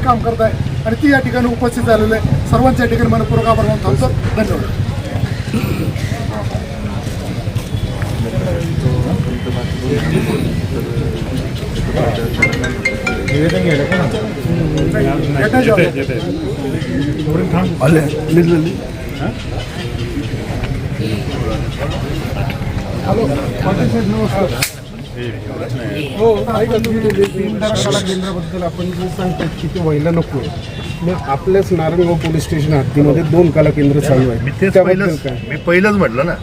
चांगलं काम करत आहे आणि ती या ठिकाणी उपस्थित झालेलं आहे. सर्वांच्या या ठिकाणी मनपूर्वक आभार मानून थांबतो धन्यवाद आहे हो ऐका तुम्ही केंद्राबद्दल आपण जे सांगतात की ते व्हायला नको मग आपल्याच नारायणगाव पोलीस स्टेशन हद्दीमध्ये दोन कला केंद्र चालू मी आहे तेच त्याबद्दल पहिलंच काय? मी पहिलंच म्हटलं ना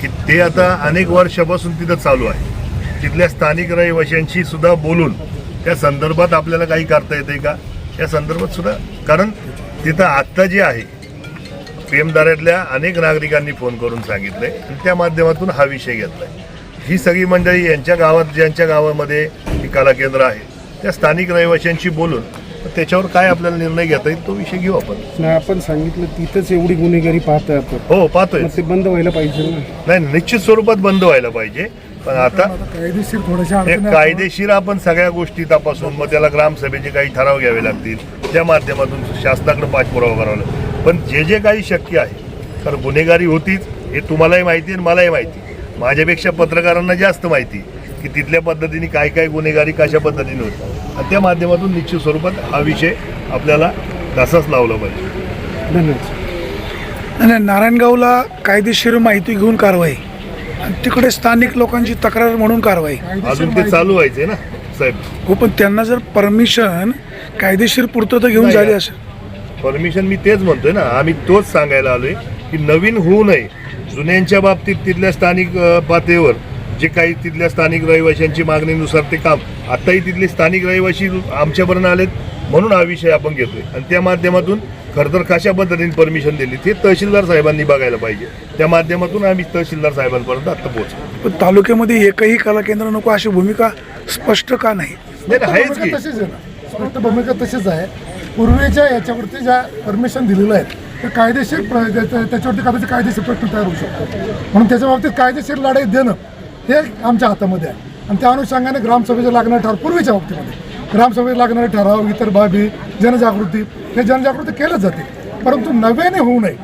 की ते आता अनेक वर्षापासून तिथं चालू आहे. तिथल्या स्थानिक रहिवाशांशी सुद्धा बोलून त्या संदर्भात आपल्याला काही करता येते का? या संदर्भात सुद्धा कारण तिथं आत्ता जे आहे प्रेमदाऱ्यातल्या अनेक नागरिकांनी फोन करून सांगितलंय आणि त्या माध्यमातून हा विषय घेतलाय. ही सगळी मंडळी यांच्या गावात ज्यांच्या गावामध्ये ही कला केंद्र आहे त्या स्थानिक रहिवाशांशी बोलून त्याच्यावर काय आपल्याला निर्णय घेता येईल तो विषय घेऊ आपण. नाही आपण सांगितलं तिथंच एवढी गुन्हेगारी पाहतोय आपण. हो पाहतोय. ते बंद व्हायला पाहिजे नाही निश्चित स्वरूपात बंद व्हायला पाहिजे पण आता कायदेशीर थोड्याशा हे कायदेशीर आपण सगळ्या गोष्टी तपासून मग त्याला ग्रामसभेचे काही ठराव घ्यावे लागतील त्या माध्यमातून शासनाकडे पाठपुरावा करावा लागेल. पण जे जे काही शक्य आहे तर गुन्हेगारी होतीच हे तुम्हालाही माहिती आणि मलाही माहिती माझ्यापेक्षा पत्रकारांना जास्त माहिती की तिथल्या पद्धतीने काय काय गुन्हेगारी कशा पद्धतीने होती. आणि त्या माध्यमातून निश्चित स्वरूपात हा विषय आपल्याला तसाच लावला पाहिजे. धन्यवाद. नाही नारायणगावला कायदेशीर माहिती घेऊन कारवाई. आणि तिकडे स्थानिक लोकांची तक्रार म्हणून कारवाई. अजून ते चालू व्हायचे ना साहेब? हो पण त्यांना जर परमिशन कायदेशीर पूर्तता घेऊन नाही, झाली. असेल. परमिशन मी तेच म्हणतोय ना आम्ही तोच सांगायला आलोय की नवीन होऊ नये. जुन्यांच्या बाबतीत तिथल्या स्थानिक पातळीवर जे काही तिथल्या स्थानिक रहिवाशांची मागणीनुसार ते काम आताही तिथले स्थानिक रहिवाशी आमच्यापर्यंत आलेत म्हणून हा विषय आपण घेतोय. आणि त्या माध्यमातून खरं तर कशा पद्धतीने परमिशन दिली ते तहसीलदार साहेबांनी बघायला पाहिजे. त्या माध्यमातून आम्ही तहसीलदार साहेबांपर्यंत आता पोहोचलो. पण तालुक्यामध्ये एकही कला केंद्र नको अशी भूमिका स्पष्ट का नाही? आहेच की. तशीच आहे ना? स्पष्ट भूमिका तशीच आहे. पूर्वीच्या याच्यावरती ज्या परमिशन दिलेलं आहे ते कायदेशीर त्याच्यावरती कदाचित कायदेशीर प्रश्न तयार होऊ शकतो. म्हणून त्याच्या बाबतीत कायदेशीर लढाई देणं हे आमच्या हातामध्ये आहे. आणि त्या अनुषंगाने ग्रामसभेचे लागणारे ठराव पूर्वीच्या बाबतीमध्ये. ग्रामसभेत लागणारे ठराव इतर बाबी जनजागृती हे जनजागृती केलंच जाते. परंतु नव्याने होऊ नये.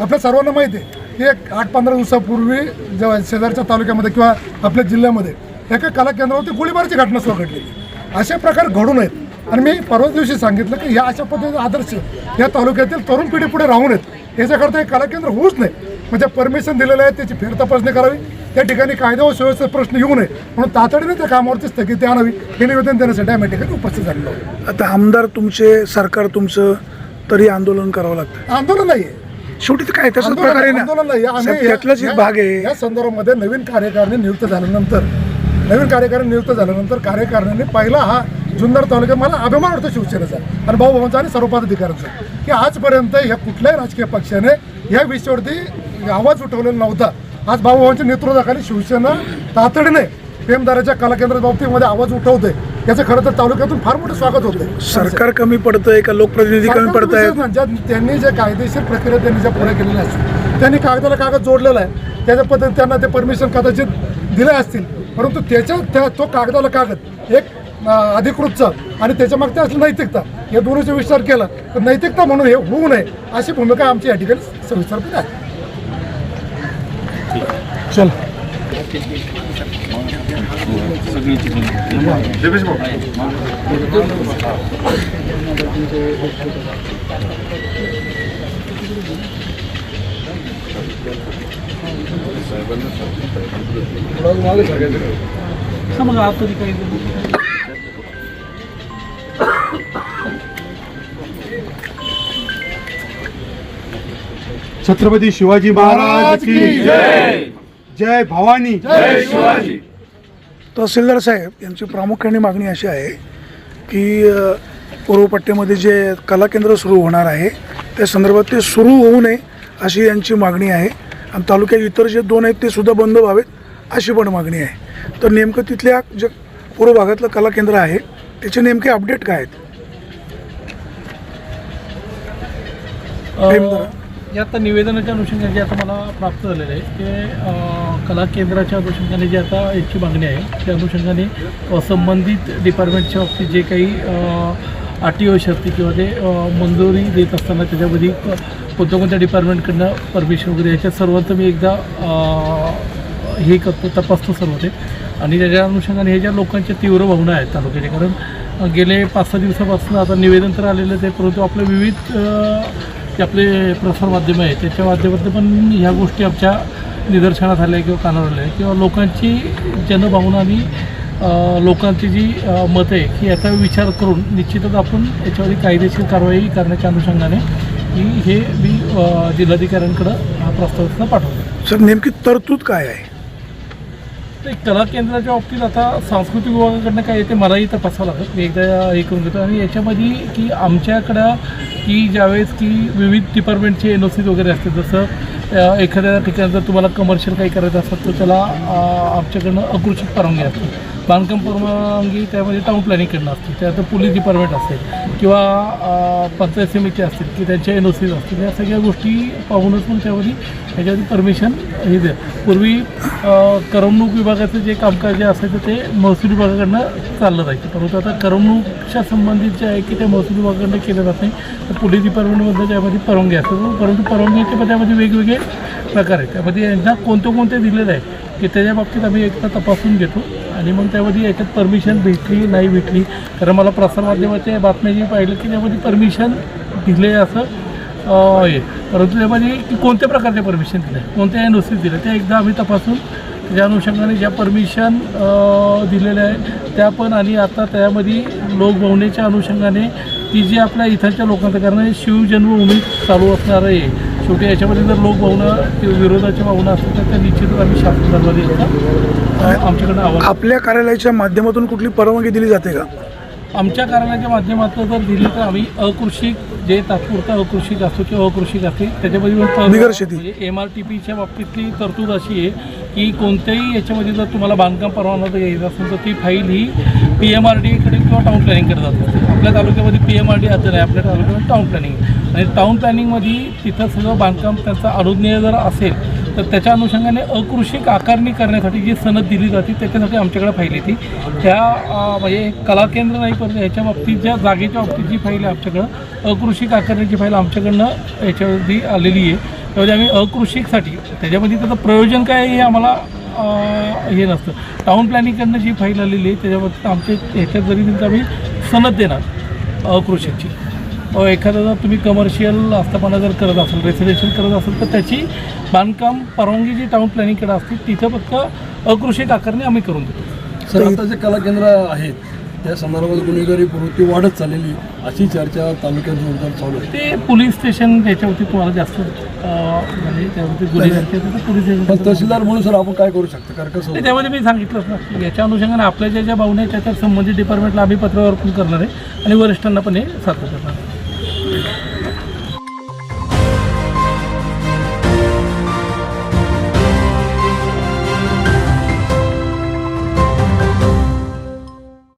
आपल्या सर्वांना माहिती आहे की एक आठ पंधरा दिवसापूर्वी जेव्हा शेजारच्या तालुक्यामध्ये किंवा आपल्या जिल्ह्यामध्ये एका कला केंद्रावरती गोळीबाराची घटना सुरू घडलेली असे प्रकार घडू नयेत. आणि मी परवा दिवशी सांगितलं की या अशा पद्धतीचे आदर्श या तालुक्यातील तरुण पिढी पुढे राहू नयेत याच्याकरता हे कला केंद्र होऊच नाही. म्हणजे परमिशन दिलेलं आहे त्याची फेरतपासणी करावी. त्या ठिकाणी कायदा व सुव्यवस्थेचा प्रश्न येऊ नये. म्हणून तातडीने त्या कामावरती स्थगिती आणावी. हे निवेदन देण्यासाठी आम्ही या ठिकाणी उपस्थित झालेलो. आता आमदार तुमचे सरकार तुमचं तरी आंदोलन करावं लागतं. आंदोलन नाही शेवटी काय आंदोलन प्रकारे आंदोलन नाही. आम्ही भाग आहे. या संदर्भामध्ये नवीन कार्यकारिणी नियुक्त झाल्यानंतर नवीन कार्यकारिणी नियुक्त झाल्यानंतर कार्यकारिणीने पहिला हा जुन्नर तालुक्यात मला अभिमान वाटतो शिवसेनेचा आणि भाऊ भावांचा आणि सर्व पदाधिकाऱ्यांचा की आजपर्यंत ह्या कुठल्याही राजकीय पक्षाने या विषयावरती आवाज उठवलेला नव्हता. आज भाऊ भावांच्या नेतृत्वाखाली शिवसेना तातडीने प्रेमदाराच्या कला केंद्र बाबतीमध्ये आवाज उठवते याचं खरं तर तालुक्यातून फार मोठं स्वागत होतं सरकार कमी पडतंय का लोकप्रतिनिधी कमी विशेष ना, ज्या त्यांनी जे कायदेशीर प्रक्रिया त्यांनी ज्या पुढे केलेल्या असतील त्यांनी कागदाला कागद जोडलेला आहे. त्याच्या पद्धतीने त्यांना ते परमिशन कदाचित दिले असतील. परंतु त्याच्या त्या तो कागदाला कागद एक अधिकृतचा. आणि त्याच्या मागच्या असली नैतिकता. या दोन्हीचा विचार केला. तर नैतिकता म्हणून हे होऊ नये अशी भूमिका आमची या ठिकाणी सविस्तरपणे आहे. चल. छत्रपती शिवाजी महाराज की जय। भवानी। तहसीलदार साहेब यांची प्रामुख्याने मागणी अशी आहे की पूर्वपट्ट्यामध्ये जे कला केंद्र सुरू होणार आहे त्या संदर्भात ते सुरू होऊ नये अशी यांची मागणी आहे. आणि तालुक्यात इतर जे दोन आहेत ते सुद्धा बंद व्हावेत अशी पण मागणी आहे. तर नेमकं तिथल्या जे पूर्व भागातलं कला केंद्र आहे त्याचे नेमके अपडेट काय आहेत. या आता निवेदनाच्या अनुषंगाने जे आता मला प्राप्त झालेलं आहे ते कला केंद्राच्या अनुषंगाने जी आता याची मागणी आहे त्या अनुषंगाने संबंधित डिपार्टमेंटच्या बाबतीत जे काही अ, अटी शर्ती किंवा ते मंजुरी देत असताना त्याच्यामध्ये कोणत्या कोणत्या डिपार्टमेंटकडनं परमिशन वगैरे याच्या सर्वांचं मी एकदा हे करतो तपासतो सर्व ते. आणि त्याच्या अनुषंगाने हे ज्या लोकांच्या तीव्र भावना आहेत तालुक्याच्या कारण गेले पाच सहा दिवसापासून आता निवेदन तर आलेलंच आहे परंतु आपलं विविध जे आपले प्रसारमाध्यमं आहे. त्याच्या माध्यमातून पण ह्या गोष्टी आमच्या निदर्शनात आल्या किंवा कानावर आल्या. किंवा लोकांची जनभावना आणि लोकांची जी मतं आहे की याचा विचार करून निश्चितच आपण याच्यावरती कायदेशीर कारवाई करण्याच्या अनुषंगाने की हे मी जिल्हाधिकाऱ्यांकडं हा पाठवतो. सर नेमकी तरतूद काय आहे? ते कला केंद्राच्या बाबतीत आता सांस्कृतिक विभागाकडनं काय येते मलाही तपासावं लागत मी एकदा हे करून घेतो. आणि याच्यामध्ये की आमच्याकडं की ज्यावेळेस की विविध डिपार्टमेंटचे एन ओ सीज वगैरे असते जसं एखाद्या ठिकाणी जर तुम्हाला कमर्शियल काही करायचं असतात तर त्याला आमच्याकडनं अकृषित परवानगी असते. बांधकाम परवानगी त्यामध्ये टाऊन प्लॅनिंगकडनं असते त्यात पोलीस डिपार्टमेंट असेल किंवा पंचायत समिती असतील की त्यांच्या एन ओ सीज असतील या सगळ्या गोष्टी पाहूनच पण त्यामध्ये त्याच्यावरती परमिशन हे द्या. पूर्वी करमणूक विभागाचं जे कामकाज जे असायचं ते महसूल विभागाकडनं चाललं जायचं. परंतु आता करमणूकच्या संबंधित जे आहे की ते महसूल विभागाकडनं केलं जात नाही. तर पोलीस डिपार्टमेंटमध्ये त्यामध्ये परवानगी असतात परंतु परवानगीच्या त्यामध्ये वेगवेगळे प्रकार आहेत. त्यामध्ये यांना कोणते कोणते दिलेले आहे की त्याच्या बाबतीत आम्ही एकदा तपासून घेतो. आणि मग त्यामध्ये याच्यात परमिशन भेटली नाही भेटली. कारण मला प्रसारमाध्यमाच्या बातम्या जी पाहिलं की त्यामध्ये परमिशन दिले असं आहे परंतु त्यामध्ये की कोणत्या प्रकारचे परमिशन दिले? कोणत्या एन नुसतीच दिलं? ते एकदा आम्ही तपासून त्या अनुषंगाने ज्या परमिशन दिलेल्या आहे त्या पण आणि आता त्यामध्ये लोकभावनेच्या अनुषंगाने की जी आपल्या इथलच्या लोकांचं कारण शिवजन्मभूमी चालू असणार आहे शेवटी याच्यामध्ये जर लोकभावना किंवा विरोधाच्या भावना असतील तर त्या निश्चितच आम्ही शासन दरबारी आमच्याकडनं आवाज आपल्या कार्यालयाच्या माध्यमातून कुठली परवानगी दिली जाते का? आमच्या कार्यालयाच्या माध्यमातून जर दिली तर आम्ही अकृषिक जे तात्पुरता अकृषिक असतो किंवा अकृषिक असते त्याच्यामध्ये. म्हणजे एम आर टी पीच्या बाबतीतली तरतूद अशी आहे की कोणत्याही याच्यामध्ये जर तुम्हाला बांधकाम परवाना जर घ्यायचा असेल तर ती फाईल ही पी एम आर डीकडे किंवा टाऊन प्लॅनिंगकडे जाते. आपल्या तालुक्यामध्ये पी एम आर डी आता नाही आपल्या तालुक्यामध्ये टाऊन प्लॅनिंग आणि टाऊन प्लॅनिंगमध्ये तिथं सगळं बांधकाम त्यांचं अनुज्ञेय जर असेल तर त्याच्या अनुषंगाने अकृषिक आकारणी करण्यासाठी जी सनद दिली जाते त्याच्यासाठी आमच्याकडे फाईल येते. त्या म्हणजे कला केंद्र नाही पण ह्याच्या बाबतीत ज्या जागेच्या बाबतीत जी फाईल आहे आमच्याकडं अकृषिक आकारणीची फाईल आमच्याकडनं याच्यावरती आलेली आहे. त्यामध्ये आम्ही अकृषिकसाठी त्याच्यामध्ये त्याचं प्रयोजन काय हे आम्हाला हे नसतं. टाऊन प्लॅनिंगकडनं जी फाईल आलेली आहे त्याच्याबाबतीत आमच्या ह्याच्यात जरी त्यांचं आम्ही सनद देणार अकृषिकची एखादा जर तुम्ही कमर्शियल आस्थापना जर करत असाल रेसिडेन्शियल करत असाल तर त्याची बांधकाम परवानगी जी टाऊन प्लॅनिंगकडे असते तिथं फक्त अकृषिक आकारणी आम्ही करून देतो. सर आता जे कला केंद्र आहेत त्या संदर्भात गुन्हेगारी प्रवृत्ती वाढत चाललेली अशी चर्चा तालुक्यात जोरदार चालू आहे. ते पोलीस स्टेशन त्याच्यावरती तुम्हाला जास्त म्हणजे त्यावरती तहसीलदार म्हणून सर आपण काय करू शकतो? कारण कसं त्यामध्ये मी सांगितलंच ना की याच्या अनुषंगाने आपल्या ज्या ज्या भावना आहेत त्याच्या संबंधित डिपार्टमेंटला आम्ही पत्रावर पण करणार आहे आणि वरिष्ठांना पण हे सादर करणार आहे.